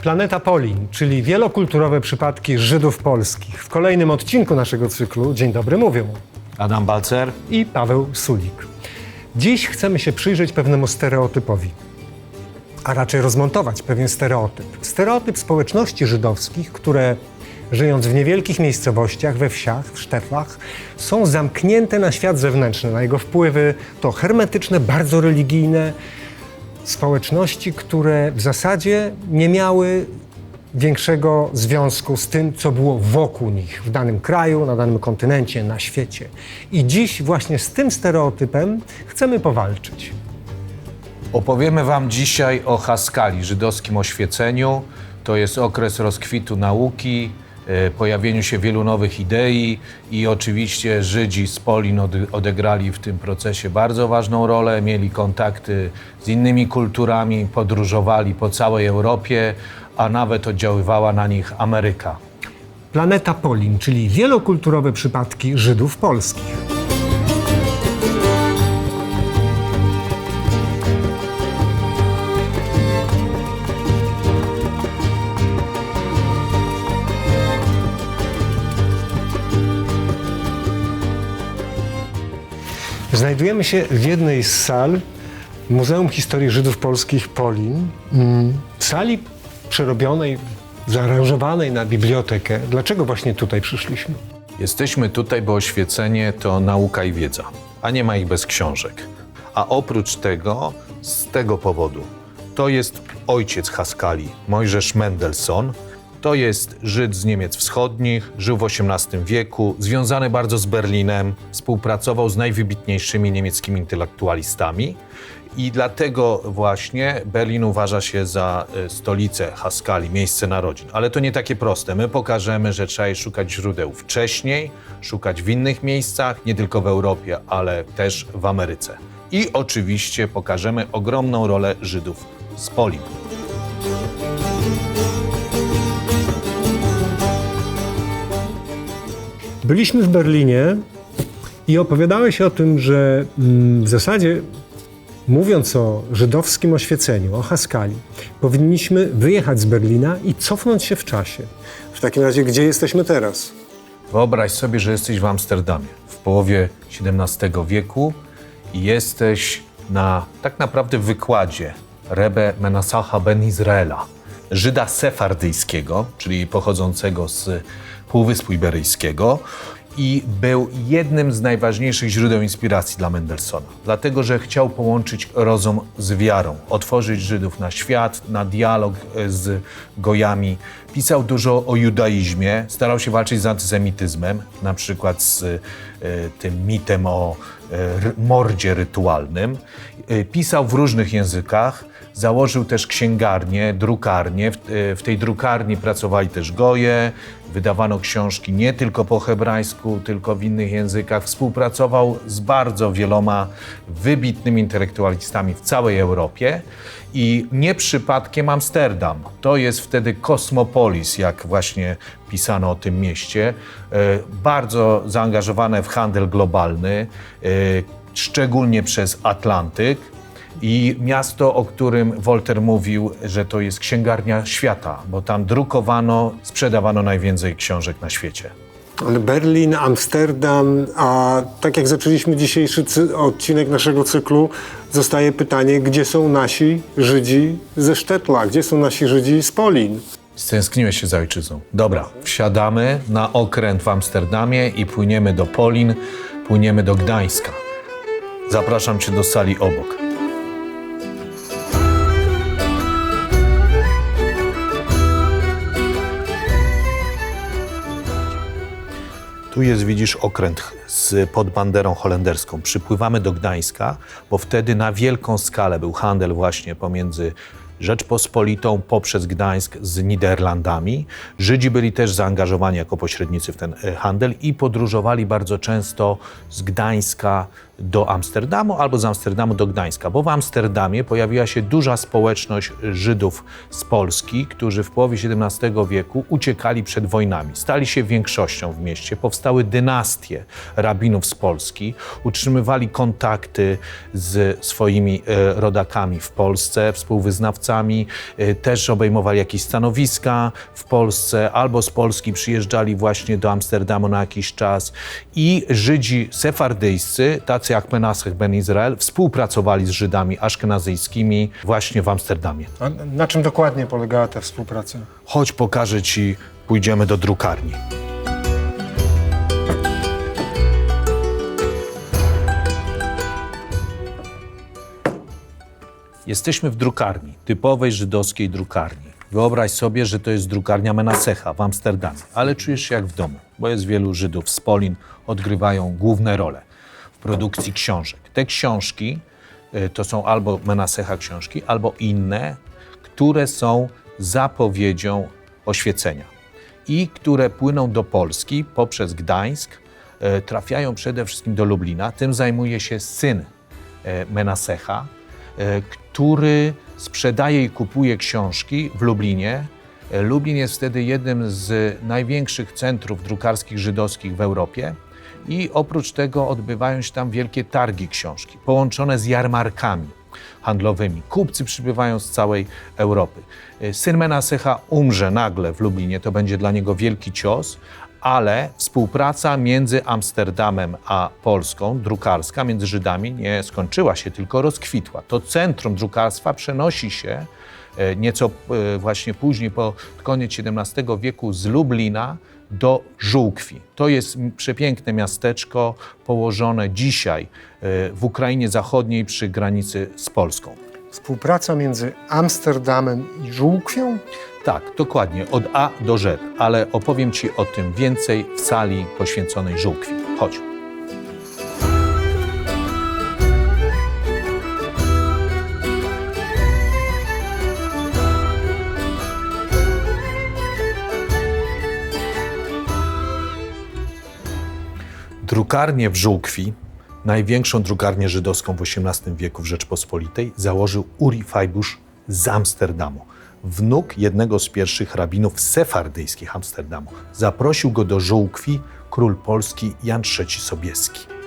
Planeta Polin, czyli wielokulturowe przypadki Żydów polskich. W kolejnym odcinku naszego cyklu Dzień dobry mówią Adam Balcer. i Paweł Sulik. Dziś chcemy się przyjrzeć pewnemu stereotypowi, a raczej rozmontować pewien stereotyp. Stereotyp społeczności żydowskich, które żyjąc w niewielkich miejscowościach, we wsiach, w sztefach, są zamknięte na świat zewnętrzny, na jego wpływy. To hermetyczne, bardzo religijne społeczności, które w zasadzie nie miały większego związku z tym, co było wokół nich w danym kraju, na danym kontynencie, na świecie. I dziś właśnie z tym stereotypem chcemy powalczyć. Opowiemy Wam dzisiaj o Haskali, żydowskim oświeceniu. To jest okres rozkwitu nauki, pojawieniu się wielu nowych idei i oczywiście Żydzi z Polin ode- odegrali w tym procesie bardzo ważną rolę, mieli kontakty z innymi kulturami, podróżowali po całej Europie, a nawet oddziaływała na nich Ameryka. Planeta Polin, czyli wielokulturowe przypadki Żydów polskich. Znajdujemy się w jednej z sal Muzeum Historii Żydów Polskich Polin. Sali przerobionej, zaaranżowanej na bibliotekę. Dlaczego właśnie tutaj przyszliśmy? Jesteśmy tutaj, bo oświecenie to nauka i wiedza, a nie ma ich bez książek. A oprócz tego, z tego powodu, to jest ojciec Haskali, Mojżesz Mendelssohn. To jest Żyd z Niemiec Wschodnich, żył w XVIII wieku, związany bardzo z Berlinem, współpracował z najwybitniejszymi niemieckimi intelektualistami. I dlatego właśnie Berlin uważa się za e, stolicę Haskali, miejsce narodzin. Ale to nie takie proste. My pokażemy, że trzeba szukać źródeł wcześniej, szukać w innych miejscach, nie tylko w Europie, ale też w Ameryce. I oczywiście pokażemy ogromną rolę Żydów z Polin. Byliśmy w Berlinie i opowiadałeś o tym, że mm, w zasadzie mówiąc o żydowskim oświeceniu, o Haskali, powinniśmy wyjechać z Berlina i cofnąć się w czasie. W takim razie, gdzie jesteśmy teraz? Wyobraź sobie, że jesteś w Amsterdamie w połowie XVII wieku i jesteś na tak naprawdę wykładzie Rebe Menasacha ben Izraela, Żyda sefardyjskiego, czyli pochodzącego z Półwyspu Iberyjskiego i był jednym z najważniejszych źródeł inspiracji dla Mendelssohna, dlatego że chciał połączyć rozum z wiarą, otworzyć Żydów na świat, na dialog e, z Gojami. Pisał dużo o judaizmie, starał się walczyć z antysemityzmem, na przykład z e, tym mitem o ry- mordzie rytualnym. E, pisał w różnych językach, założył też księgarnię, drukarnię. W, e, w tej drukarni pracowali też Goje, wydawano książki nie tylko po hebrajsku, tylko w innych językach. Współpracował z bardzo wieloma wybitnymi intelektualistami w całej Europie i nie przypadkiem Amsterdam. To jest wtedy kosmopolis, jak właśnie pisano o tym mieście. E, Bardzo zaangażowane w handel globalny, e, szczególnie przez Atlantyk. I miasto, o którym Wolter mówił, że to jest księgarnia świata, bo tam drukowano, sprzedawano najwięcej książek na świecie. Ale Berlin, Amsterdam, a tak jak zaczęliśmy dzisiejszy odcinek naszego cyklu, zostaje pytanie, gdzie są nasi Żydzi ze Sztetla, gdzie są nasi Żydzi z Polin? Stęskniłeś się za ojczyzną. Dobra, wsiadamy na okręt w Amsterdamie i płyniemy do Polin, płyniemy do Gdańska. Zapraszam cię do sali obok. Tu jest, widzisz, okręt z, pod banderą holenderską. Przypływamy do Gdańska, bo wtedy na wielką skalę był handel właśnie pomiędzy Rzeczpospolitą poprzez Gdańsk z Niderlandami. Żydzi byli też zaangażowani jako pośrednicy w ten e, handel i podróżowali bardzo często z Gdańska do Amsterdamu albo z Amsterdamu do Gdańska, bo w Amsterdamie pojawiła się duża społeczność Żydów z Polski, którzy w połowie XVII wieku uciekali przed wojnami. Stali się większością w mieście, powstały dynastie rabinów z Polski, utrzymywali kontakty z swoimi e, rodakami w Polsce, współwyznawcami, e, też obejmowali jakieś stanowiska w Polsce, albo z Polski przyjeżdżali właśnie do Amsterdamu na jakiś czas i Żydzi sefardyjscy, tacy jak Menasech ben Izrael, współpracowali z Żydami aszkenazyjskimi właśnie w Amsterdamie. A na czym dokładnie polegała ta współpraca? Chodź, pokażę ci, pójdziemy do drukarni. Jesteśmy w drukarni, typowej żydowskiej drukarni. Wyobraź sobie, że to jest drukarnia Menasecha w Amsterdamie, ale czujesz się jak w domu, bo jest wielu Żydów z Polin, odgrywają główne role produkcji książek. Te książki y, to są albo Menasecha książki, albo inne, które są zapowiedzią oświecenia i które płyną do Polski poprzez Gdańsk, e, trafiają przede wszystkim do Lublina. Tym zajmuje się syn e, Menasecha, który sprzedaje i kupuje książki w Lublinie. Lublin jest wtedy jednym z największych centrów drukarskich żydowskich w Europie. I oprócz tego odbywają się tam wielkie targi książki, połączone z jarmarkami handlowymi. Kupcy przybywają z całej Europy. E, Syn Menasecha umrze nagle w Lublinie, to będzie dla niego wielki cios, ale współpraca między Amsterdamem a Polską, drukarska, między Żydami nie skończyła się, tylko rozkwitła. To centrum drukarstwa przenosi się nieco e, właśnie później, po koniec XVII wieku, z Lublina do Żółkwi. To jest przepiękne miasteczko położone dzisiaj e, w Ukrainie Zachodniej przy granicy z Polską. Współpraca między Amsterdamem i Żółkwią? Tak, dokładnie, od A do Z, ale opowiem Ci o tym więcej w sali poświęconej Żółkwi. Chodź. Drukarnię w Żółkwi, największą drukarnię żydowską w XVIII wieku w Rzeczpospolitej, założył Uri Fajbusz z Amsterdamu. Wnuk jednego z pierwszych rabinów sefardyjskich Amsterdamu. Zaprosił go do Żółkwi król Polski Jan III Sobieski.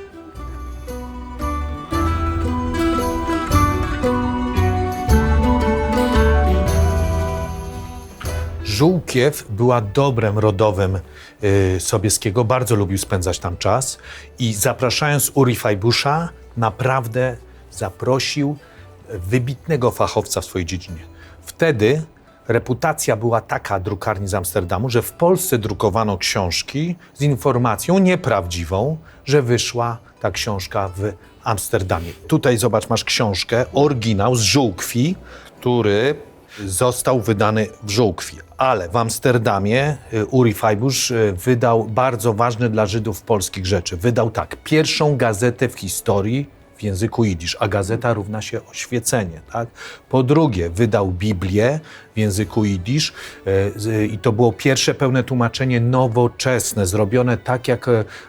Żółkiew była dobrem rodowym y, Sobieskiego, bardzo lubił spędzać tam czas i zapraszając Uri Fajbusza, naprawdę zaprosił wybitnego fachowca w swojej dziedzinie. Wtedy reputacja była taka drukarni z Amsterdamu, że w Polsce drukowano książki z informacją nieprawdziwą, że wyszła ta książka w Amsterdamie. Tutaj zobacz, masz książkę, oryginał z Żółkwi, który został wydany w Żółkwi. Ale w Amsterdamie y, Uri Fajbusz y, wydał bardzo ważne dla Żydów polskich rzeczy. Wydał tak, pierwszą gazetę w historii w języku jidysz, a gazeta równa się oświecenie. Tak? Po drugie, wydał Biblię w języku jidysz y, i to było pierwsze pełne tłumaczenie nowoczesne, zrobione tak, jak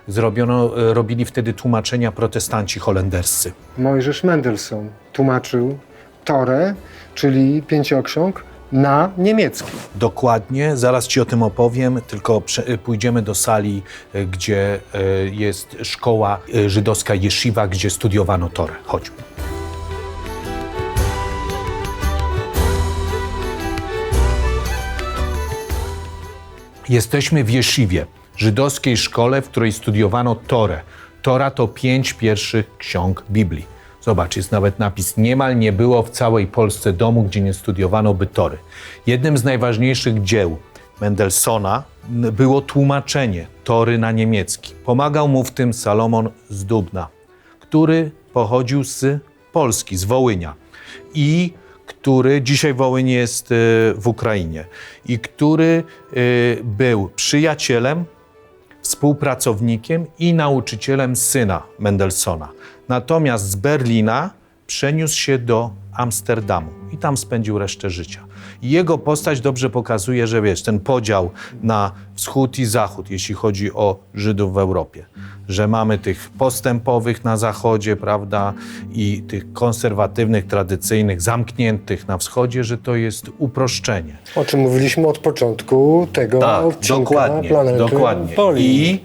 zrobiono, robili wtedy tłumaczenia protestanci holenderscy. Mojżesz Mendelssohn tłumaczył Torę, czyli pięcioksiąg, na niemiecki. Dokładnie, zaraz Ci o tym opowiem, tylko y, pójdziemy do sali, y, gdzie y, jest szkoła żydowska Jeshiva, gdzie studiowano Torę. Chodźmy. Jesteśmy w Jesziwie, żydowskiej szkole, w której studiowano Torę. Tora to pięć pierwszych ksiąg Biblii. Zobacz, jest nawet napis: Niemal nie było w całej Polsce domu, gdzie nie studiowano by Tory. Jednym z najważniejszych dzieł Mendelssohna było tłumaczenie Tory na niemiecki. Pomagał mu w tym Salomon z Dubna, który pochodził z Polski, z Wołynia. I który dzisiaj Wołyń jest e, w Ukrainie i który e, był przyjacielem, współpracownikiem i nauczycielem syna Mendelssohna. Natomiast z Berlina przeniósł się do Amsterdamu i tam spędził resztę życia. Jego postać dobrze pokazuje, że wiesz, ten podział na wschód i zachód, jeśli chodzi o Żydów w Europie. Że mamy tych postępowych na zachodzie, prawda, i tych konserwatywnych, tradycyjnych, zamkniętych na wschodzie, że to jest uproszczenie. O czym mówiliśmy od początku tego Tak, odcinka dokładnie, Planety dokładnie. Poli. I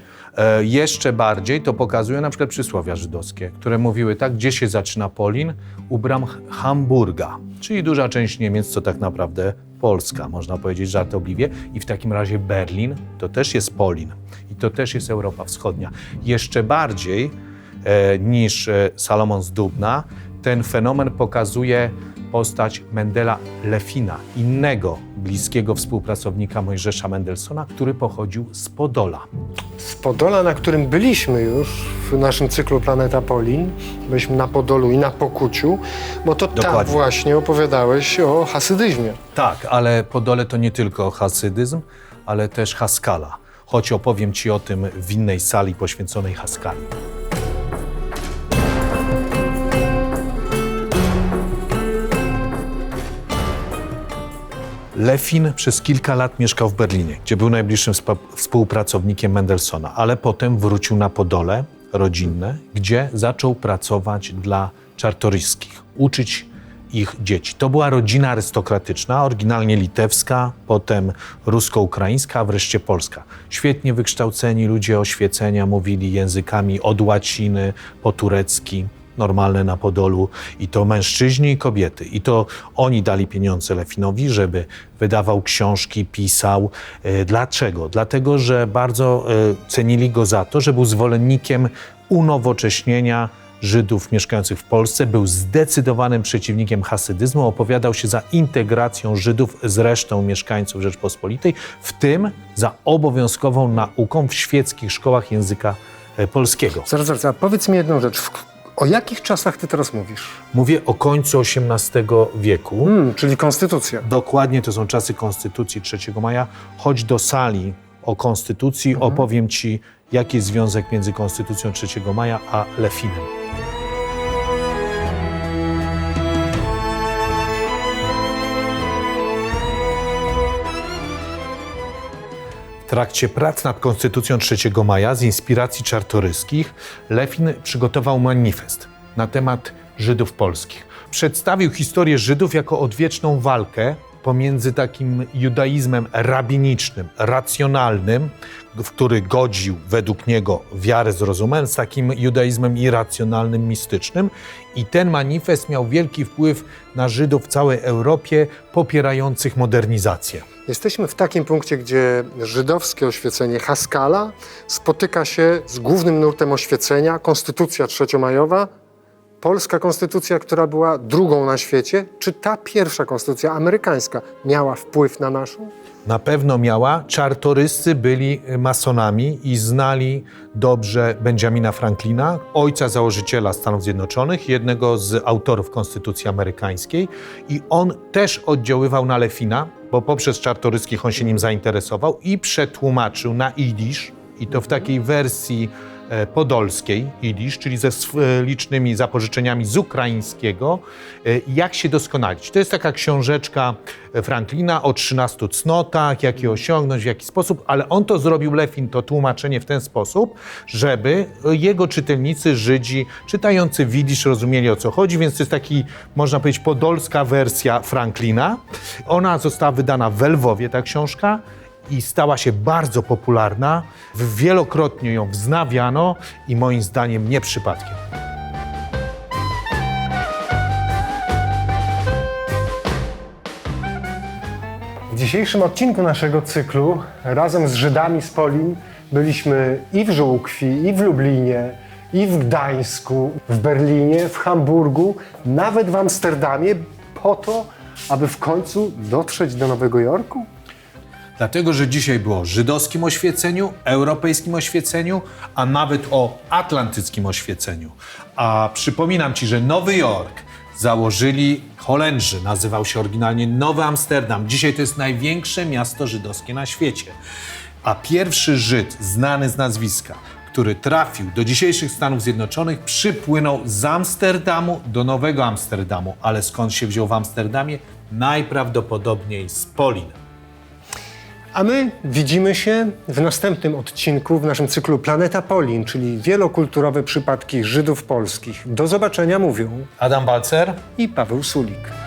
jeszcze bardziej to pokazuje na przykład przysłowia żydowskie, które mówiły tak, gdzie się zaczyna Polin? U bram Hamburga, czyli duża część Niemiec, co tak naprawdę Polska, można powiedzieć żartobliwie. I w takim razie Berlin to też jest Polin i to też jest Europa Wschodnia. Jeszcze bardziej e, niż e, Salomon z Dubna, ten fenomen pokazuje postać Mendela Lefina, innego bliskiego współpracownika Mojżesza Mendelssohna, który pochodził z Podola. Z Podola, na którym byliśmy już w naszym cyklu Planeta Polin, byliśmy na Podolu i na Pokuciu, bo to tam Dokładnie. właśnie opowiadałeś o hasydyzmie. Tak, ale Podole to nie tylko hasydyzm, ale też Haskala. Choć opowiem Ci o tym w innej sali poświęconej Haskali. Lefin przez kilka lat mieszkał w Berlinie, gdzie był najbliższym współpracownikiem Mendelssohna, ale potem wrócił na Podole rodzinne, gdzie zaczął pracować dla czartoryskich, uczyć ich dzieci. To była rodzina arystokratyczna, oryginalnie litewska, potem rusko-ukraińska, a wreszcie polska. Świetnie wykształceni ludzie oświecenia mówili językami od łaciny po turecki normalne na Podolu i to mężczyźni i kobiety. I to oni dali pieniądze Lefinowi, żeby wydawał książki, pisał. E, Dlaczego? Dlatego, że bardzo e, cenili go za to, że był zwolennikiem unowocześnienia Żydów mieszkających w Polsce, był zdecydowanym przeciwnikiem hasydyzmu, opowiadał się za integracją Żydów z resztą mieszkańców Rzeczpospolitej, w tym za obowiązkową nauką w świeckich szkołach języka e, polskiego. Zaraz, zaraz, a powiedz mi jedną rzecz. W- O jakich czasach ty teraz mówisz? Mówię o końcu XVIII wieku. Hmm, czyli konstytucja. Dokładnie to są czasy Konstytucji 3 maja. Chodź do sali o Konstytucji, opowiem Ci, jaki jest związek między Konstytucją 3 maja a Lefinem. Trakcie prac nad Konstytucją 3 maja z inspiracji czartoryskich Lefin przygotował manifest na temat Żydów polskich. Przedstawił historię Żydów jako odwieczną walkę pomiędzy takim judaizmem rabinicznym, racjonalnym, w który godził według niego wiarę z rozumem, z takim judaizmem irracjonalnym, mistycznym. I ten manifest miał wielki wpływ na Żydów w całej Europie popierających modernizację. Jesteśmy w takim punkcie, gdzie żydowskie oświecenie Haskala spotyka się z głównym nurtem oświecenia, konstytucja trzeciomajowa, polska konstytucja, która była drugą na świecie. Czy ta pierwsza konstytucja amerykańska miała wpływ na naszą? Na pewno miała. Czartoryscy byli masonami i znali dobrze Benjamina Franklina, ojca założyciela Stanów Zjednoczonych, jednego z autorów Konstytucji Amerykańskiej. I on też oddziaływał na Lefina, bo poprzez czartoryskich on się nim zainteresował i przetłumaczył na idisz, i to w takiej wersji podolskiej, idisz, czyli ze e, licznymi zapożyczeniami z ukraińskiego, e, jak się doskonalić. To jest taka książeczka Franklina o 13 cnotach, jak je osiągnąć, w jaki sposób, ale on to zrobił, Lefin, to tłumaczenie w ten sposób, żeby jego czytelnicy, Żydzi, czytający widzisz, rozumieli o co chodzi, więc to jest taki, można powiedzieć, podolska wersja Franklina. Ona została wydana w Lwowie, ta książka, i stała się bardzo popularna. Wielokrotnie ją wznawiano i moim zdaniem nie przypadkiem. W dzisiejszym odcinku naszego cyklu razem z Żydami z Polin byliśmy i w Żółkwi, i w Lublinie, i w Gdańsku, w Berlinie, w Hamburgu, nawet w Amsterdamie, po to, aby w końcu dotrzeć do Nowego Jorku? Dlatego, że dzisiaj było o żydowskim oświeceniu, europejskim oświeceniu, a nawet o atlantyckim oświeceniu. A przypominam Ci, że Nowy Jork założyli Holendrzy. Nazywał się oryginalnie Nowy Amsterdam. Dzisiaj to jest największe miasto żydowskie na świecie. A pierwszy Żyd, znany z nazwiska, który trafił do dzisiejszych Stanów Zjednoczonych, przypłynął z Amsterdamu do Nowego Amsterdamu. Ale skąd się wziął w Amsterdamie? Najprawdopodobniej z Polin. A my widzimy się w następnym odcinku w naszym cyklu Planeta Polin, czyli wielokulturowe przypadki Żydów polskich. Do zobaczenia mówią Adam Balcer? i Paweł Sulik.